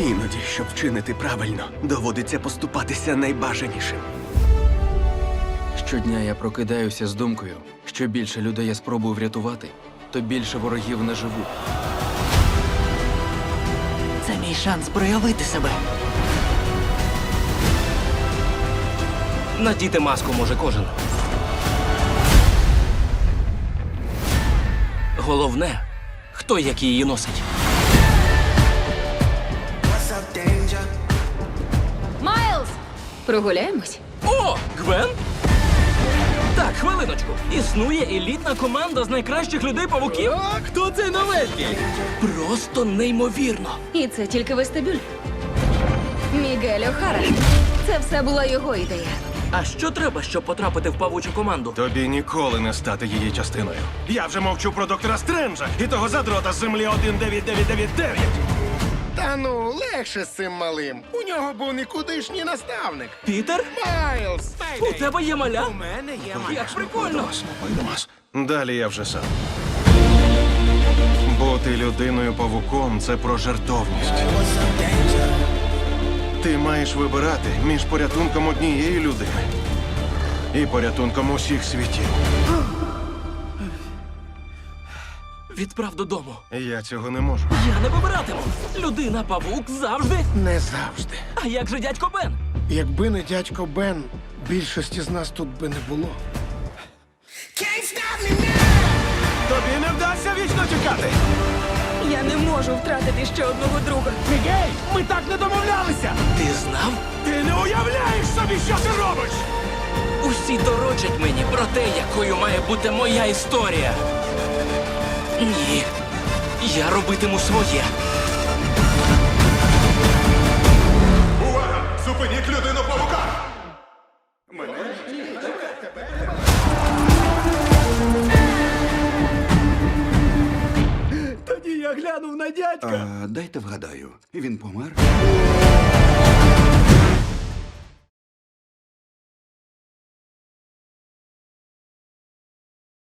Іноді, щоб вчинити правильно, доводиться поступатися найбажанішим. Щодня я прокидаюся з думкою, що більше людей я спробую врятувати, то більше ворогів наживу. Це мій шанс проявити себе. Надіти маску може кожен. Головне, хто як її носить. Прогуляємось? О, Гвен? Так, хвилиночку. Існує елітна команда з найкращих людей павуків? Хто цей новенький? Просто неймовірно. І це тільки вестибюль. Мігель Охара. Це все була його ідея. А що треба, щоб потрапити в павучу команду? Тобі ніколи не стати її частиною. Я вже мовчу про доктора Стренджа і того задрота з землі 19999. Та ну, легше з цим малим. У нього був нікудишній наставник. Пітер? Майлз! У тебе є маля? У мене є маля. Як прикольно! Далі я вже сам. Бути людиною павуком це про жертовність. Ти маєш вибирати між порятунком однієї людини і порятунком усіх світів. Відправ додому. Я цього не можу. Я не вибиратиму. Людина павук завжди. Не завжди. А як же дядько Бен? Якби не дядько Бен, більшості з нас тут би не було. Тобі не вдасться вічно тікати. Я не можу втратити ще одного друга. Мігей, ми так не домовлялися! Ти знав? Ти не уявляєш собі, що ти робиш! Усі дорочать мені про те, якою має бути моя історія. Ні. Я робитиму своє. Увага! Зупиніть людину павука! Тоді я глянув на дядька. А, дайте вгадаю, він помер?